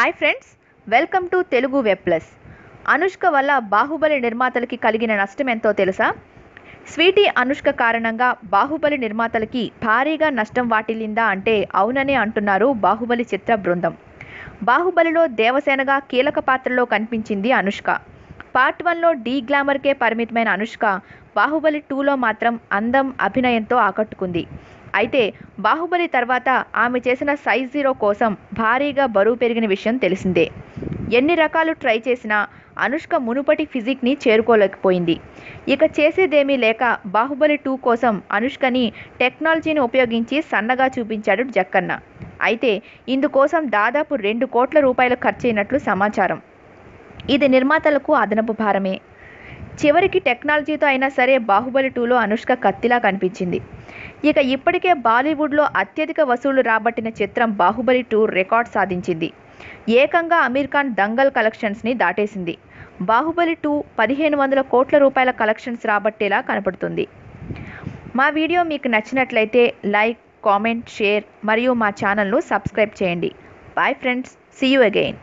Hi friends welcome to Telugu web plus Anushka వల్ల బాహుబలి నిర్మాతలకి కలిగిన నష్టం ఎంతో తెలుసా? స్వీటీ అనుష్క కారణంగా బాహుబలి నిర్మాతలకి భారీగా నష్టం వాటిల్లిందా అంటే అవుననే అంటున్నారు బాహుబలి చిత్ర బృందం. బాహుబలిలో దేవసేనగా కీలక పాత్రలో కనిపించింది అనుష్క. పార్ట్ వన్లో డీ గ్లామర్కే పరిమితమైన అనుష్క బాహుబలి టూలో మాత్రం అందం అభినయంతో ఆకట్టుకుంది. అయితే బాహుబలి తర్వాత ఆమె చేసిన సైజ్ జీరో కోసం భారీగా బరువు పెరిగిన విషయం తెలిసిందే. ఎన్ని రకాలు ట్రై చేసినా అనుష్క మునుపటి ఫిజిక్ని చేరుకోలేకపోయింది. ఇక చేసేదేమీ లేక బాహుబలి టూ కోసం అనుష్కని టెక్నాలజీని ఉపయోగించి సన్నగా చూపించాడు జక్కన్న. అయితే ఇందుకోసం దాదాపు రెండు కోట్ల రూపాయలు ఖర్చయినట్లు సమాచారం. ఇది నిర్మాతలకు అదనపు భారమే. చివరికి టెక్నాలజీతో అయినా సరే బాహుబలి టూలో అనుష్క కత్తిలా కనిపించింది. ఇక ఇప్పటికే బాలీవుడ్లో అత్యధిక వసూళ్ళు రాబట్టిన చిత్రం బాహుబలి టూ రికార్డ్ సాధించింది. ఏకంగా అమీర్ ఖాన్ దంగల్ కలెక్షన్స్ని దాటేసింది. బాహుబలి టూ పదిహేను వందల కోట్ల రూపాయల కలెక్షన్స్ రాబట్టేలా కనపడుతుంది. మా వీడియో మీకు నచ్చినట్లయితే లైక్ కామెంట్ షేర్ మరియు మా ఛానల్ను సబ్స్క్రైబ్ చేయండి. Bye friends. See you again